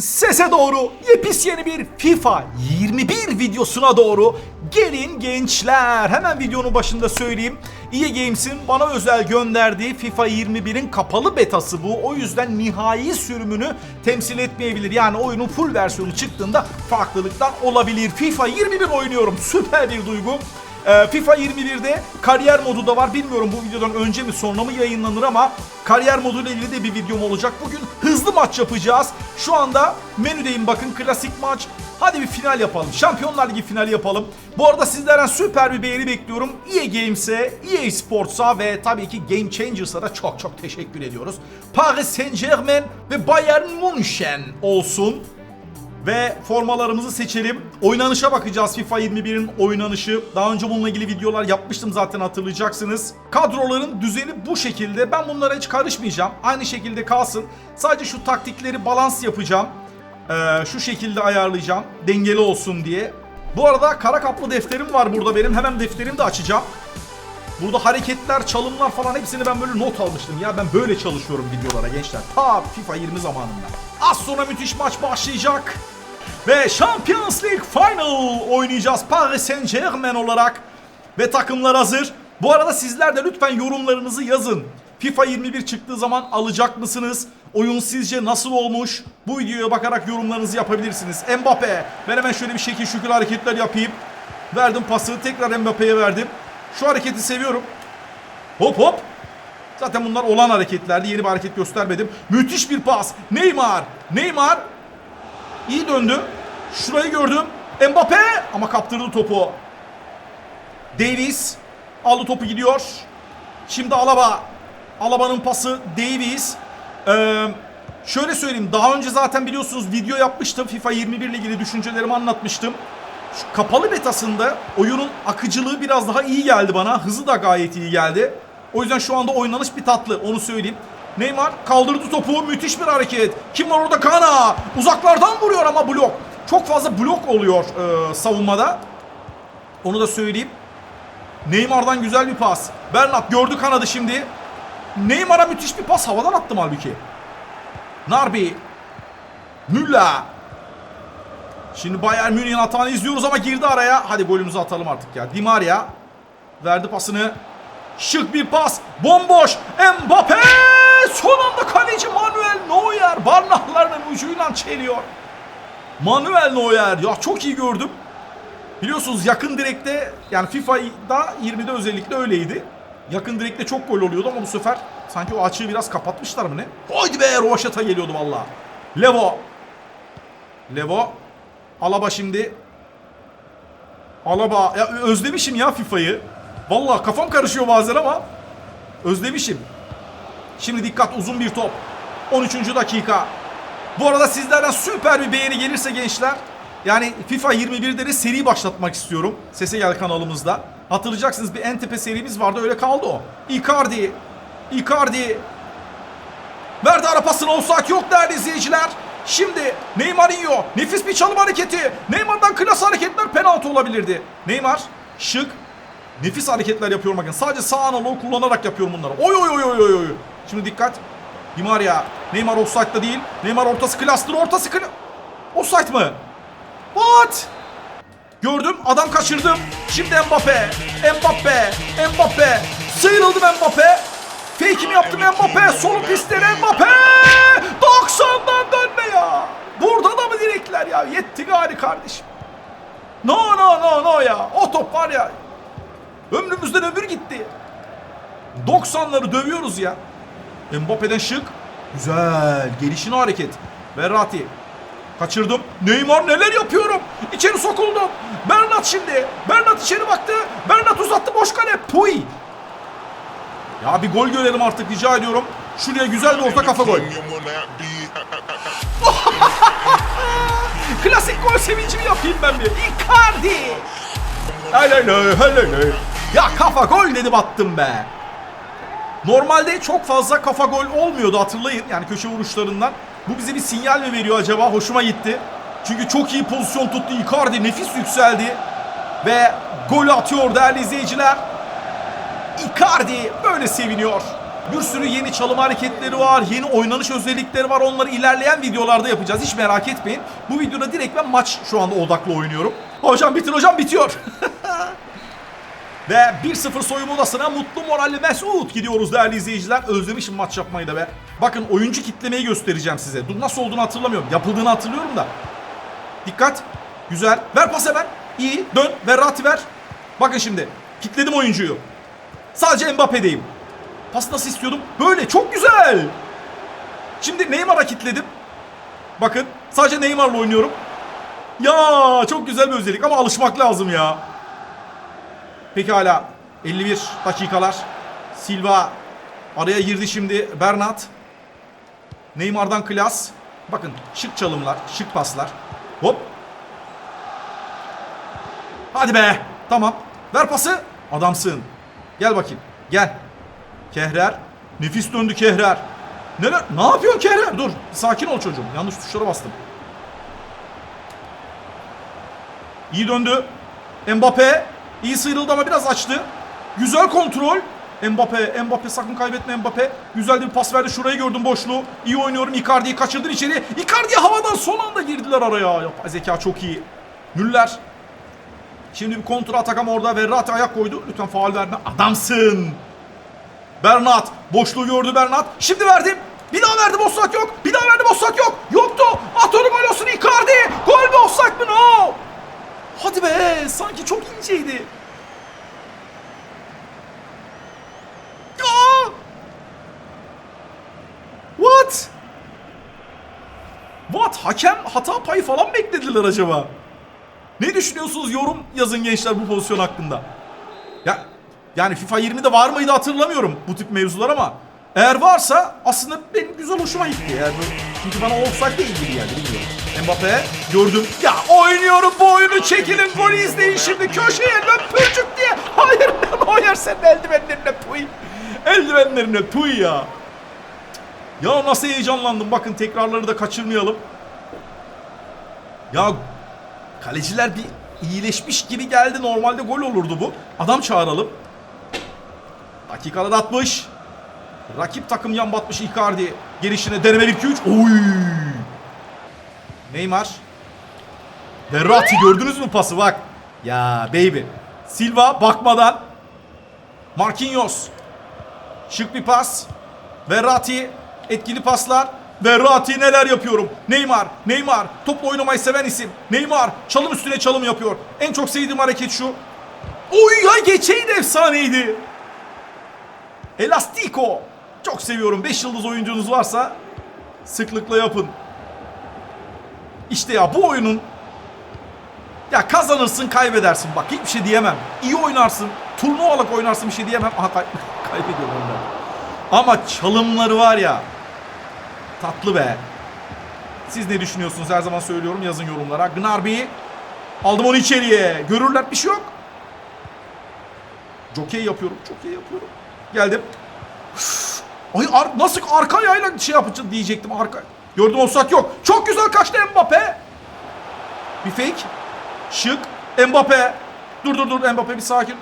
Sese doğru yepis yeni bir FIFA 21 videosuna doğru gelin gençler. Hemen videonun başında söyleyeyim. EA Games'in bana özel gönderdiği FIFA 21'in kapalı betası bu. O yüzden nihai sürümünü temsil etmeyebilir. Yani oyunun full versiyonu çıktığında farklılıklar olabilir. FIFA 21 oynuyorum. Süper bir duygu. Ee, FIFA 21'de kariyer modu da var. Bilmiyorum bu videodan önce mi sonra mı yayınlanır ama kariyer moduyla ilgili de bir videom olacak. Bugün hızlı maç yapacağız. Şu anda menüdeyim bakın klasik maç. Hadi bir final yapalım. Şampiyonlar Ligi finali yapalım. Bu arada sizlerden süper bir beğeni bekliyorum. EA Games'e, EA Sports'a ve tabii ki Game Changers'a da çok çok teşekkür ediyoruz. Paris Saint Germain ve Bayern München olsun. Ve formalarımızı seçelim. Oynanışa bakacağız FIFA 21'in oynanışı. Daha önce bununla ilgili videolar yapmıştım zaten hatırlayacaksınız. Kadroların düzeni bu şekilde. Ben bunlara hiç karışmayacağım. Aynı şekilde kalsın. Sadece şu taktikleri balans yapacağım. Ee, şu şekilde ayarlayacağım. Dengeli olsun diye. Bu arada kara kaplı defterim var burada benim. Hemen defterimi de açacağım. Burada hareketler, çalımlar falan hepsini ben böyle not almıştım. Ya ben böyle çalışıyorum videolara gençler. Ta FIFA 20 zamanında. Az sonra müthiş maç başlayacak. Ve Champions League Final oynayacağız Paris Saint Germain olarak. Ve takımlar hazır. Bu arada sizler de lütfen yorumlarınızı yazın. FIFA 21 çıktığı zaman alacak mısınız? Oyun sizce nasıl olmuş? Bu videoya bakarak yorumlarınızı yapabilirsiniz. Mbappe. Ben hemen şöyle bir şekil şükür hareketler yapayım. Verdim pası. Tekrar Mbappe'ye verdim. Şu hareketi seviyorum. Hop hop. Zaten bunlar olan hareketlerdi. Yeni bir hareket göstermedim. Müthiş bir pas. Neymar. Neymar. İyi döndü. Şurayı gördüm. Mbappe ama kaptırdı topu. Davis aldı topu gidiyor. Şimdi Alaba. Alaba'nın pası Davis. Ee, şöyle söyleyeyim. Daha önce zaten biliyorsunuz video yapmıştım. FIFA 21 ile ilgili düşüncelerimi anlatmıştım. Şu kapalı betasında oyunun akıcılığı biraz daha iyi geldi bana. Hızı da gayet iyi geldi. O yüzden şu anda oynanış bir tatlı. Onu söyleyeyim. Neymar kaldırdı topu. Müthiş bir hareket. Kim var orada? Kana. Uzaklardan vuruyor ama blok. Çok fazla blok oluyor e, savunmada. Onu da söyleyeyim. Neymar'dan güzel bir pas. Bernat gördü kanadı şimdi. Neymar'a müthiş bir pas. Havadan attım halbuki. Narbi. Müller. Şimdi Bayern Münih'in atağını izliyoruz ama girdi araya. Hadi golümüzü atalım artık ya. Di Maria verdi pasını. Şık bir pas. Bomboş. Mbappe. Son anda kaleci Manuel Neuer. Barnaklarının ucuyla çeliyor. Manuel Neuer. Ya çok iyi gördüm. Biliyorsunuz yakın direkte yani FIFA'da 20'de özellikle öyleydi. Yakın direkte çok gol oluyordu ama bu sefer sanki o açığı biraz kapatmışlar mı ne? Haydi be Rovaşata geliyordu valla. Levo. Levo. Alaba şimdi. Alaba. Ya özlemişim ya FIFA'yı. Valla kafam karışıyor bazen ama özlemişim. Şimdi dikkat uzun bir top. 13. dakika. Bu arada sizlerden süper bir beğeni gelirse gençler. Yani FIFA 21'de de seri başlatmak istiyorum. Sese Gel kanalımızda. Hatırlayacaksınız bir en tepe serimiz vardı öyle kaldı o. Icardi. Icardi. Verdi ara pasını offside yok değerli izleyiciler. Şimdi Neymarinho nefis bir çalım hareketi. Neymar'dan klas hareketler penaltı olabilirdi. Neymar şık nefis hareketler yapıyorum bakın. Sadece sağ analoğu kullanarak yapıyorum bunları. Oy oy oy oy oy. Şimdi dikkat. Di Maria. Neymar offside'da değil. Neymar ortası klastır ortası kla... Offside mı? What? Gördüm adam kaçırdım. Şimdi Mbappe. Mbappe. Mbappe. Sıyrıldım Mbappe. Fake'imi yaptım Mbappe. Solu pistten Mbappe. 90'dan dönme ya. Burada da mı direkler ya? Yetti gari kardeşim. No no no no ya. O top var ya. Ömrümüzden ömür gitti. 90'ları dövüyoruz ya. Mbappe'den şık. Güzel. Gelişine hareket. Verratti. Kaçırdım. Neymar neler yapıyorum. İçeri sokuldum. Bernat şimdi. Bernat içeri baktı. Bernat uzattı boş kale. Puy. Ya bir gol görelim artık rica ediyorum. Şuraya güzel bir orta kafa gol. Klasik gol sevincimi yapayım ben bir. Icardi. Helal helal Ya kafa gol dedim attım be. Normalde çok fazla kafa gol olmuyordu hatırlayın. Yani köşe vuruşlarından. Bu bize bir sinyal mi veriyor acaba? Hoşuma gitti. Çünkü çok iyi pozisyon tuttu Icardi. Nefis yükseldi. Ve gol atıyor değerli izleyiciler. Icardi böyle seviniyor. Bir sürü yeni çalım hareketleri var, yeni oynanış özellikleri var. Onları ilerleyen videolarda yapacağız. Hiç merak etmeyin. Bu videoda direkt ben maç şu anda odaklı oynuyorum. Hocam bitir hocam bitiyor. Ve 1-0 soyunma odasına mutlu moralli Mesut gidiyoruz değerli izleyiciler. Özlemişim maç yapmayı da be. Bakın oyuncu kitlemeyi göstereceğim size. Dur nasıl olduğunu hatırlamıyorum. Yapıldığını hatırlıyorum da. Dikkat. Güzel. Ver pas hemen. İyi. Dön. Verratti ver. Bakın şimdi. Kitledim oyuncuyu. Sadece Mbappe'deyim. Pas nasıl istiyordum? Böyle. Çok güzel. Şimdi Neymar'a kitledim. Bakın. Sadece Neymar'la oynuyorum. Ya çok güzel bir özellik ama alışmak lazım ya. Pekala 51 dakikalar. Silva araya girdi şimdi Bernat. Neymar'dan klas. Bakın şık çalımlar, şık paslar. Hop. Hadi be. Tamam. Ver pası. Adamsın. Gel bakayım. Gel. Kehrer. Nefis döndü Kehrer. Neler? Ne yapıyorsun Kehrer? Dur. Sakin ol çocuğum. Yanlış tuşlara bastım. İyi döndü. Mbappe iyi sıyrıldı ama biraz açtı. Güzel kontrol. Mbappe, Mbappe sakın kaybetme Mbappe. Güzel de bir pas verdi. Şurayı gördüm boşluğu. İyi oynuyorum. Icardi'yi kaçırdın içeri. Icardi havadan son anda girdiler araya. Yapay zeka çok iyi. Müller. Şimdi bir kontra atak ama orada Verratti ayak koydu. Lütfen faal verme. Adamsın. Bernat. Boşluğu gördü Bernat. Şimdi verdim. Bir daha verdim offside yok. Bir daha verdim offside yok. Yoktu. At onu gol olsun Icardi. Gol mü offside mi? No. Hadi be sanki çok inceydi. Ya! What? What? Hakem hata payı falan beklediler acaba? Ne düşünüyorsunuz? Yorum yazın gençler bu pozisyon hakkında. Ya yani FIFA 20'de var mıydı hatırlamıyorum bu tip mevzular ama eğer varsa aslında benim güzel hoşuma gitti. Yani çünkü bana offside değil gibi geldi bilmiyorum. Mbappe gördüm. Ya oynuyorum bu oyunu çekilin golü izleyin şimdi köşeye löpürcük diye. Hayır hayır senin eldivenlerine puy. Eldivenlerine puy ya. Ya nasıl heyecanlandım bakın tekrarları da kaçırmayalım. Ya kaleciler bir iyileşmiş gibi geldi. Normalde gol olurdu bu. Adam çağıralım. Dakikalar 60. Rakip takım yan batmış Icardi. Gelişine deneme 1-2-3. Oy! Neymar. Verratti gördünüz mü pası bak. Ya baby. Silva bakmadan. Marquinhos. Şık bir pas. Verratti. Etkili paslar. Verratti neler yapıyorum. Neymar. Neymar. Topla oynamayı seven isim. Neymar. Çalım üstüne çalım yapıyor. En çok sevdiğim hareket şu. Oy ya geçeydi efsaneydi. Elastico. Çok seviyorum. 5 yıldız oyuncunuz varsa sıklıkla yapın. İşte ya bu oyunun ya kazanırsın kaybedersin bak hiçbir şey diyemem. İyi oynarsın. Turnuvalık oynarsın bir şey diyemem. Aha kay kaybediyorum ben. Ama çalımları var ya. Tatlı be. Siz ne düşünüyorsunuz her zaman söylüyorum yazın yorumlara. Gnarby aldım onu içeriye. Görürler bir şey yok. Jokey yapıyorum. Jokey yapıyorum. Geldim. Üf. Ay ar- nasıl arka ayağıyla şey yapacağım diyecektim arka. Gördüm offside yok. Çok güzel kaçtı Mbappe. Bir fake. Şık. Mbappe. Dur dur dur Mbappe bir sakin.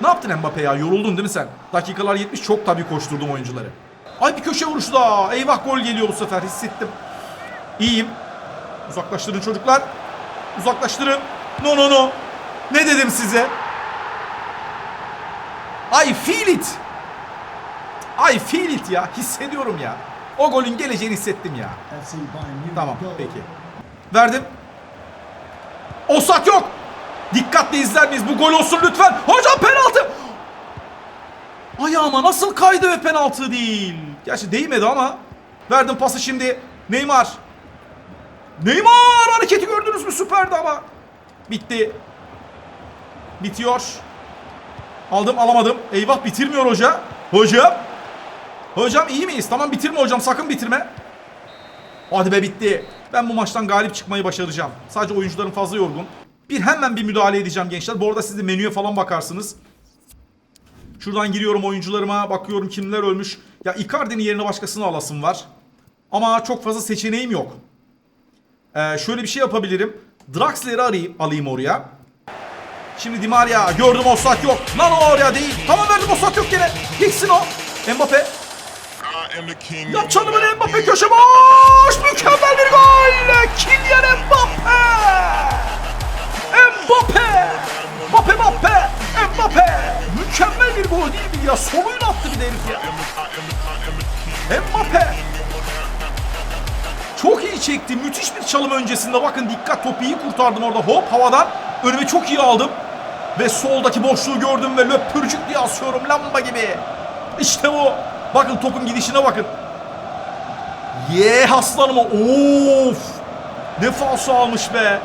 Ne yaptın Mbappe ya? Yoruldun değil mi sen? Dakikalar 70 çok tabii koşturdum oyuncuları. Ay bir köşe vuruşu daha. Eyvah gol geliyor bu sefer hissettim. İyiyim. Uzaklaştırın çocuklar. Uzaklaştırın. No no no. Ne dedim size? I feel it. I feel it ya. Hissediyorum ya. O golün geleceğini hissettim ya. Tamam peki. Verdim. Offside yok. Dikkatle izler miyiz? Bu gol olsun lütfen. Hocam penaltı. Ayağıma nasıl kaydı ve penaltı değil. Gerçi değmedi ama. Verdim pası şimdi. Neymar. Neymar hareketi gördünüz mü? Süperdi ama. Bitti. Bitiyor. Aldım alamadım. Eyvah bitirmiyor hoca. Hocam. Hocam iyi miyiz? Tamam bitirme hocam sakın bitirme. Hadi be bitti. Ben bu maçtan galip çıkmayı başaracağım. Sadece oyuncularım fazla yorgun. Bir hemen bir müdahale edeceğim gençler. Bu arada siz de menüye falan bakarsınız. Şuradan giriyorum oyuncularıma. Bakıyorum kimler ölmüş. Ya Icardi'nin yerine başkasını alasım var. Ama çok fazla seçeneğim yok. Ee, şöyle bir şey yapabilirim. Draxler'i arayayım, alayım oraya. Şimdi Di Maria gördüm offside yok. Lan oraya değil. Tamam verdim offside yok gene. Geçsin o. Mbappe. Yap çalımını Mbappe köşe boş. Mükemmel bir gol. Kylian Mbappe. Mbappe. Mbappe Mbappe. Mbappe. Mükemmel bir gol değil mi ya? Soluyla attı bir herif ya. Mbappe. Çok iyi çekti. Müthiş bir çalım öncesinde. Bakın dikkat topu iyi kurtardım orada. Hop havadan. Önüme çok iyi aldım. Ve soldaki boşluğu gördüm ve löpürcük diye asıyorum lamba gibi. İşte bu. Bakın topun gidişine bakın. Ye aslanıma. Of. Ne falso almış be.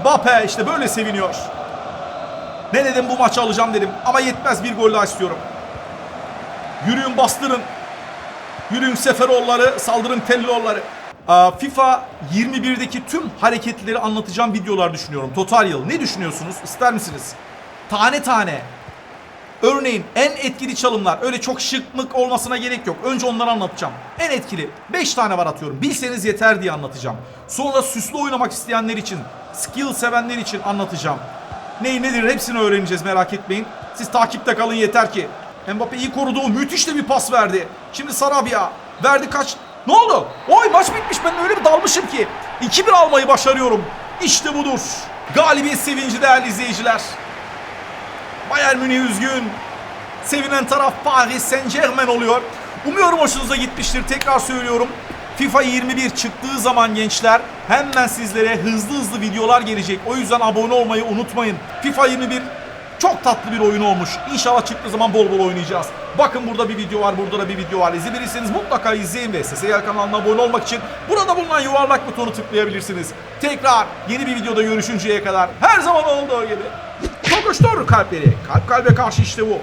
Mbappe işte böyle seviniyor. Ne dedim bu maçı alacağım dedim. Ama yetmez bir gol daha istiyorum. Yürüyün bastırın. Yürüyün Seferoğulları, saldırın Telloğulları. Aa, FIFA 21'deki tüm hareketleri anlatacağım videolar düşünüyorum. Total yıl. Ne düşünüyorsunuz? İster misiniz? Tane tane. Örneğin en etkili çalımlar. Öyle çok şıklık olmasına gerek yok. Önce onları anlatacağım. En etkili 5 tane var atıyorum. Bilseniz yeter diye anlatacağım. Sonra süslü oynamak isteyenler için, skill sevenler için anlatacağım. Ney nedir hepsini öğreneceğiz merak etmeyin. Siz takipte kalın yeter ki. Mbappe iyi korudu. Müthiş de bir pas verdi. Şimdi Sarabia verdi kaç... Ne oldu? Oy maç bitmiş. Ben öyle bir dalmışım ki. 2-1 almayı başarıyorum. İşte budur. Galibiyet sevinci değerli izleyiciler. Bayern Münih üzgün. Sevinen taraf Paris Saint Germain oluyor. Umuyorum hoşunuza gitmiştir. Tekrar söylüyorum. FIFA 21 çıktığı zaman gençler hemen sizlere hızlı hızlı videolar gelecek. O yüzden abone olmayı unutmayın. FIFA 21 çok tatlı bir oyun olmuş. İnşallah çıktığı zaman bol bol oynayacağız. Bakın burada bir video var, burada da bir video var. İzlemediyseniz mutlaka izleyin ve SSL kanalına abone olmak için burada bulunan yuvarlak butonu tıklayabilirsiniz. Tekrar yeni bir videoda görüşünceye kadar her zaman olduğu gibi. Tokuştur kalpleri. Kalp kalbe karşı işte bu.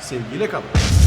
Sevgiyle kalın.